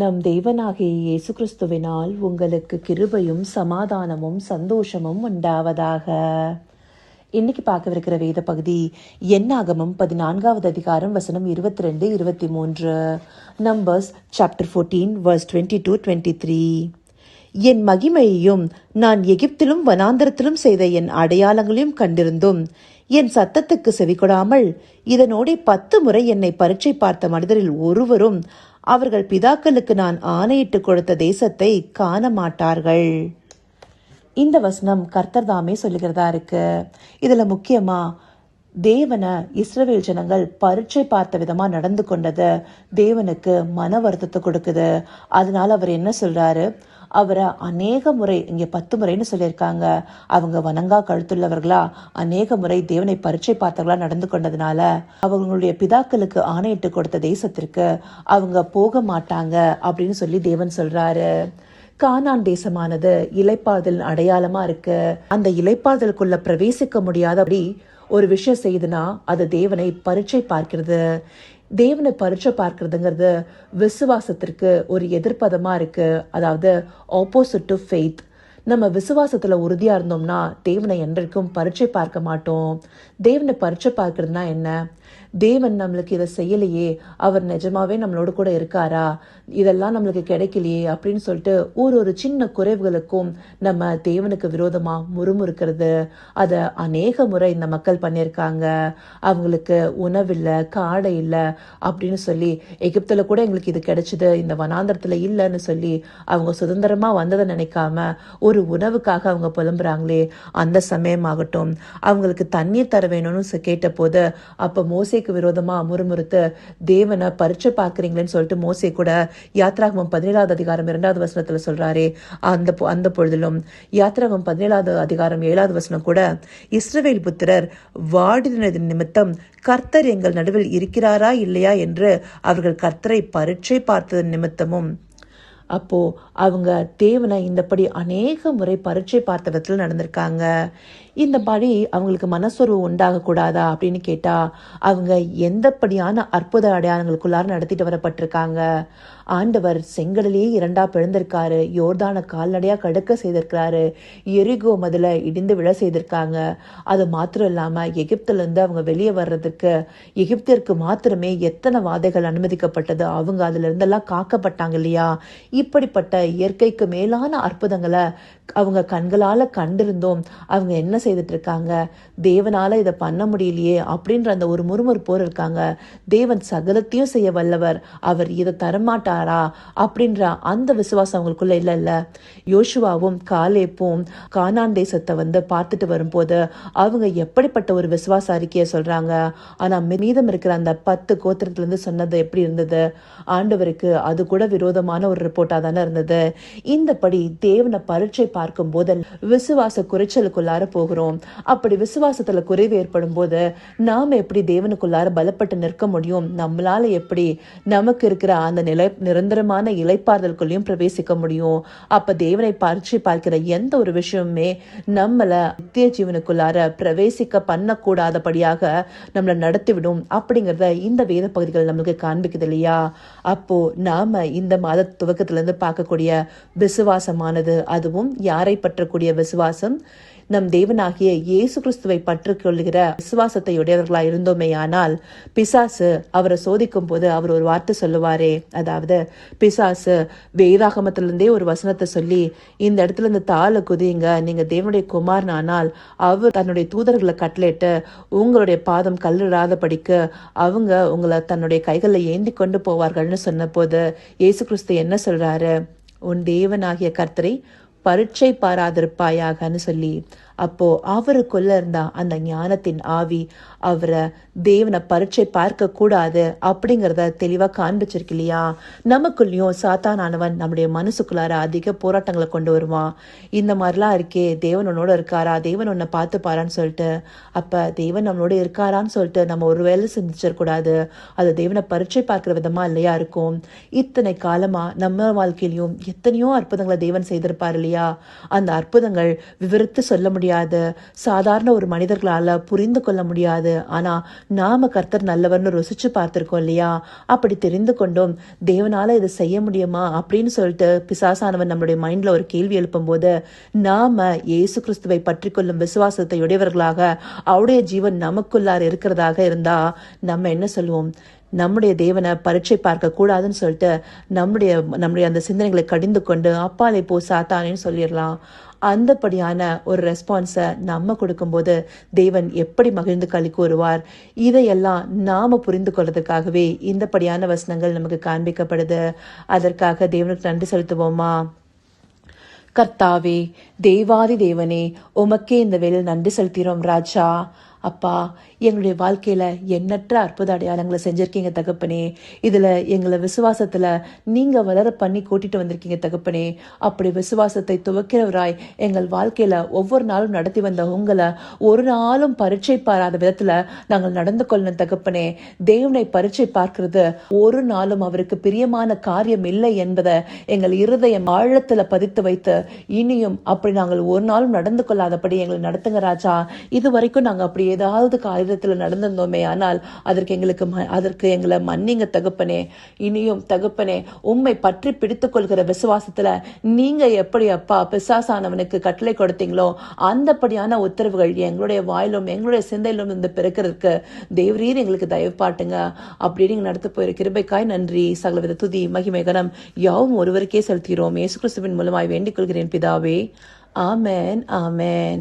நம் தேவனாகிய இயேசு கிறிஸ்துவினால் உங்களுக்கு கிருபையும் சமாதானமும் சந்தோஷமும் உண்டாவதாக. இன்னைக்கு பார்க்கவிருக்கிற வேத பகுதி என்னாகமும் பதினான்காவது அதிகாரம் வசனம் இருபத்தி ரெண்டு இருபத்தி மூன்று numbers chapter fourteen verse twenty two twenty three என் மகிமையையும் நான் எகிப்திலும் வனாந்தரத்திலும் செய்த என் அடையாளங்களையும் கண்டிருந்தும் என் சத்தத்துக்கு செவிகொடாமல் இதனோடே பத்து முறை என்னை பரீட்சை பார்த்த மனிதரில் ஒருவரும் அவர்கள் பிதாக்களுக்கு நான் ஆணையிட்டு கொடுத்த தேசத்தை காண மாட்டார்கள் இந்த வசனம் கர்த்தர் தாமே சொல்லுகிறதா இருக்கு. இதுல முக்கியமா தேவனை இஸ்ரவேல் ஜனங்கள் பரீட்சை பார்த்த விதமா நடந்து கொண்டது தேவனுக்கு மன வருத்தத்தை கொடுக்குது. அதனால அவர் என்ன சொல்றாரு? அவரை அநேக முறை இங்கே பத்து முறைன்னு சொல்லியிருக்காங்க. அவங்க வணங்கா கழுத்துள்ளவர்களா? அநேக முறை தேவனை பரீட்சை பார்த்தவர்களா நடந்து கொண்டதுனால அவங்களுடைய பிதாக்களுக்கு ஆணையிட்டு கொடுத்த தேசத்திற்கு அவங்க போக மாட்டாங்க அப்படின்னு சொல்லி தேவன் சொல்றாரு. கானான் தேசமானது இலைப்பாதல் அடையாளமா இருக்கு. அந்த இலைப்பாதலுக்குள்ள பிரவேசிக்க முடியாதபடி ஒரு விஷயம் செய்யுதுன்னா அது தேவனை பரீட்சை பார்க்கிறது. தேவனை பரீட்சை பார்க்கறதுங்கிறது விசுவாசத்திற்கு ஒரு எதிர்ப்பதமாக இருக்கு. அதாவது ஆப்போசிட் டு ஃபெய்த் நம்ம விசுவாசத்தில் உறுதியாக இருந்தோம்னா தேவனை என்றைக்கும் பரிட்சை பார்க்க மாட்டோம். தேவனை பரீட்சை பார்க்கறதுனா என்ன? தேவன் நம்மளுக்கு இதை செய்யலையே அவர் நிஜமாவே நம்மளோட கூட இருக்காரா இதெல்லாம் நம்மளுக்கு கிடைக்கலையே அப்படின்னு சொல்லிட்டு ஒரு ஒரு சின்ன குறைவுகளுக்கும் நம்ம தேவனுக்கு விரோதமா முறுமுறுக்கிறது. அதை அநேக முறை இந்த மக்கள் பண்ணியிருக்காங்க. அவங்களுக்கு உணவில்லை காடை இல்லை அப்படின்னு சொல்லி எகிப்துல கூட எங்களுக்கு இது கிடைச்சது இந்த வனாந்தரத்துல இல்லைன்னு சொல்லி அவங்க சுதந்திரமா வந்ததை நினைக்காம ஒரு உணவுக்காக அவங்க புலம்புறாங்களே அந்த சமயமாகட்டும். அவங்களுக்கு தண்ணீர் தர வேணும்னு கேட்ட போது அப்போ மோசேக்கு விரோதமாக முறுமுறுத்து தேவனை பரீட்சை பார்க்குறீங்களேன்னு சொல்லிட்டு மோசே கூட யாத்ராகமம் பதினேழாவது அதிகாரம் இரண்டாவது வசனத்தில் சொல்கிறாரே அந்த அந்த பொழுதிலும் யாத்ராகமம் பதினேழாவது அதிகாரம் ஏழாவது வசனம் கூட இஸ்ரவேல் புத்திரர் வாடினது நிமித்தம் கர்த்தர் எங்கள் நடுவில் இருக்கிறாரா இல்லையா என்று அவர்கள் கர்த்தரை பரீட்சை பார்த்தது நிமித்தமும். அப்போது அவங்க தேவனை இந்தப்படி அநேக முறை பரீட்சை பார்த்த விதத்தில் நடந்திருக்காங்க. இந்த படி அவங்களுக்கு மனசொருவு உண்டாகக்கூடாதா அப்படின்னு கேட்டால் அவங்க எந்தப்படியான அற்புத அடையாளங்களுக்குள்ளார நடத்திட்டு வரப்பட்டிருக்காங்க. ஆண்டவர் செங்கடலையே இரண்டா பிழந்திருக்காரு யோர்தான கால்நடையா கடக்க செய்திருக்கிறாரு. எரிகோ மதுல இடிந்து விழ செய்திருக்காங்க. அது மாத்திரம் இல்லாம எகிப்துல இருந்து அவங்க வெளியே வர்றதுக்கு எகிப்திற்கு மாத்திரமே எத்தனை வாதைகள் அனுமதிக்கப்பட்டது அவங்க அதுல இருந்தெல்லாம் காக்கப்பட்டாங்க இல்லையா? இப்படிப்பட்ட இயற்கைக்கு மேலான அற்புதங்களை அவங்க கண்களால கண்டிருந்தோம். அவங்க என்ன செய்துட்டு இருக்காங்க தேவனால இதை பண்ண முடியலையே அப்படின்ற அந்த ஒரு முறுமுறுப்போர் இருக்காங்க. தேவன் சகலத்தையும் செய்ய வல்லவர். அவர் இதை தரமாட்டாரா அப்படின்ற அந்த விசுவாசம் அவங்களுக்குள்ள இல்லை இல்லை. யோசுவாவும் காலேப்பும் கானான் தேசத்தை வந்து பார்த்துட்டு வரும்போது அவங்க எப்படிப்பட்ட ஒரு விசுவாச அறிக்கையை சொல்றாங்க? ஆனா மீதம் இருக்கிற அந்த பத்து கோத்திரத்துல இருந்து சொன்னது எப்படி இருந்தது? ஆண்டவருக்கு அது கூட விரோதமான ஒரு ரிப்போர்ட்டா தானே இருந்தது. இந்தபடி தேவனை பரீட்சை பார்க்கும் போது விசுவாச குறைச்சலுக்குள்ளார போகிறோம். அப்படி விசுவாசத்துல குறைவு ஏற்படும் போது நாம் எப்படி தேவனுக்குள்ளார பலப்பட்டு நிற்க முடியும்? நம்மளால எப்படி நமக்கு இருக்கிற அந்த நிலை நிரந்தரமான இலைப்பாறுதலுக்குள்ளேயும் பிரவேசிக்க முடியும்? அப்ப தேவனை பரீட்சை பார்க்கிற எந்த ஒரு விஷயமுமே நம்மள நித்திய ஜீவனுக்குள்ளார பிரவேசிக்க பண்ணக்கூடாதபடியாக நம்மளை நடத்திவிடும் அப்படிங்கிறத இந்த வேத பகுதிகள் நம்மளுக்கு காண்பிக்குது இல்லையா? அப்போ நாம இந்த மாத துவக்கத்திலிருந்து பார்க்கக்கூடிய விசுவாசமானது அதுவும் யாரை பற்றக்கூடிய விசுவாசம்? நம் தேவனாகிய இயேசு கிறிஸ்துவை பற்றுக்கொள்கிற விசுவாசத்தை உடையவர்களா இருந்தோமேயானால் பிசாசு அவரை சோதிக்கும் போது அவர் ஒரு வார்த்தை சொல்லுவாரே. அதாவது பிசாசு வேதாகமத்திலிருந்தே ஒரு வசனத்தை சொல்லி இந்த இடத்துல இருந்து தாளை குதிங்க நீங்க தேவனுடைய குமாரனானால் அவர் தன்னுடைய தூதர்களை கட்டளையிட்டு உங்களுடைய பாதம் கல்லிடாத படிக்க அவங்க உங்களை தன்னுடைய கைகளில் ஏந்தி கொண்டு போவார்கள்னு சொன்னபோது இயேசு கிறிஸ்து என்ன சொல்றாரு? உன் தேவனாகிய கர்த்தரை பரீட்சை பாராதிருப்பாயாகன்னு சொல்லி. அப்போ அவருக்குள்ள இருந்த அந்த ஞானத்தின் ஆவி அவரை தேவனை பரீட்சை பார்க்க கூடாது அப்படிங்கிறத தெளிவா காண்பிச்சிருக்கு இல்லையா? நமக்குள்ளயும் சாத்தானவன் நம்முடைய மனசுக்குள்ளார அதிக போராட்டங்களை கொண்டு வருவான். இந்த மாதிரிலாம் இருக்கே தேவன் உன்னோட இருக்காரா? தேவன் உன்னை பார்த்துப்பாரான்னு சொல்லிட்டு. அப்ப தேவன் நம்மளோட இருக்காரான்னு சொல்லிட்டு நம்ம ஒரு வேலை சிந்திச்சிடக்கூடாது அது தேவனை பரீட்சை பார்க்கிற விதமா இல்லையா இருக்கும்? இத்தனை காலமா நம்ம வாழ்க்கையிலையும் எத்தனையோ அற்புதங்களை தேவன் செய்திருப்பார் இல்லையா? அந்த அற்புதங்கள் விவரித்து சொல்ல முடியாது முடியாது. சாதாரண ஒரு மனிதர்களால புரிந்து கொள்ள முடியாது. ஆனா நாம கர்த்தர் நல்லவர்னு ருசிச்சு பார்த்துருக்கோம் இல்லையா? அப்படி தெரிந்து கொண்டும் தேவனால இதை செய்ய முடியுமா? அப்படின்னு சொல்லிட்டு பிசாசானவன் நம்மளுடைய மைண்ட்ல ஒரு கேள்வி எழுப்பும்போது நாம இயேசு கிறிஸ்துவை பற்றி கொள்ளும் விசுவாசத்தை உடையவர்களாக அவருடைய ஜீவன் நமக்குள்ளார் இருக்கிறதாக இருந்தா நம்ம என்ன சொல்லுவோம்? நம்முடைய தேவனை பரீட்சை பார்க்க கூடாதுன்னு சொல்லிட்டு நம்முடைய நம்முடைய அந்த சிந்தனைகளை கடிந்து கொண்டு அப்பாலே போ சாத்தானேன்னு சொல்லிடலாம். அந்தபடியான ஒரு ரெஸ்பான்ஸை நம்ம கொடுக்கும்போது தேவன் எப்படி மகிழ்ந்து களி கூறுவார்? இதையெல்லாம் நாம் புரிந்து கொள்வதற்காகவே இந்தபடியான வசனங்கள் நமக்கு காண்பிக்கப்படுது. அதற்காக தேவனுக்கு நன்றி செலுத்துவோமா? கர்த்தாவே தேவாதி தேவனே உமக்கே இந்த வேலையில் நன்றி செலுத்திறோம் ராஜா. அப்பா எங்களுடைய வாழ்க்கையில எண்ணற்ற அற்புத அடையாளங்களை செஞ்சிருக்கீங்க தகப்பனே. இதுல எங்களை விசுவாசத்துல நீங்க வளர பண்ணி கூட்டிட்டு வந்திருக்கீங்க தகப்பனே. அப்படி விசுவாசத்தை துவக்கிறவராய் எங்கள் வாழ்க்கையில ஒவ்வொரு நாளும் நடத்தி வந்த உங்களை ஒரு நாளும் பரீட்சை பாராத விதத்துல நாங்கள் நடந்து கொள்ளணும் தகப்பனே. தேவனை பரீட்சை பார்க்கிறது ஒரு நாளும் அவருக்கு பிரியமான காரியம் இல்லை என்பதை எங்கள் இருதயம் ஆழத்துல பதித்து வைத்து இனியும் அப்படி நாங்கள் ஒரு நாளும் நடந்து கொள்ளாதபடி எங்களை நடத்துங்க ராஜா. இது வரைக்கும் நாங்கள் அப்படி ஏதாவது காரியத்தில் நடந்திருந்தோமே ஆனால் அதற்கு எங்களுக்கு ம- அதற்கு எங்களை மன்னிங்க தகப்பனே. இனியும் தகப்பனே உண்மை பற்றி பிடித்துக்கொள்கிற கொள்கிற நீங்கள் எப்படி அப்பா பிசாசானவனுக்கு கட்டளை கொடுத்தீங்களோ அந்தப்படியான உத்தரவுகள் எங்களுடைய வாயிலும் எங்களுடைய சிந்தையிலும் இருந்து பிறக்கிறதுக்கு தேவரீர் எங்களுக்கு தயவு பாட்டுங்க. அப்படி நடத்த போயிரு கிருபைக்காய் நன்றி. சகலவித துதி மகிமை கனம் யாவும் ஒருவருக்கே செலுத்துகிறோம். இயேசு கிறிஸ்துவின் மூலமாய் வேண்டிக் கொள்கிறேன் பிதாவே. ஆமென் ஆமென்.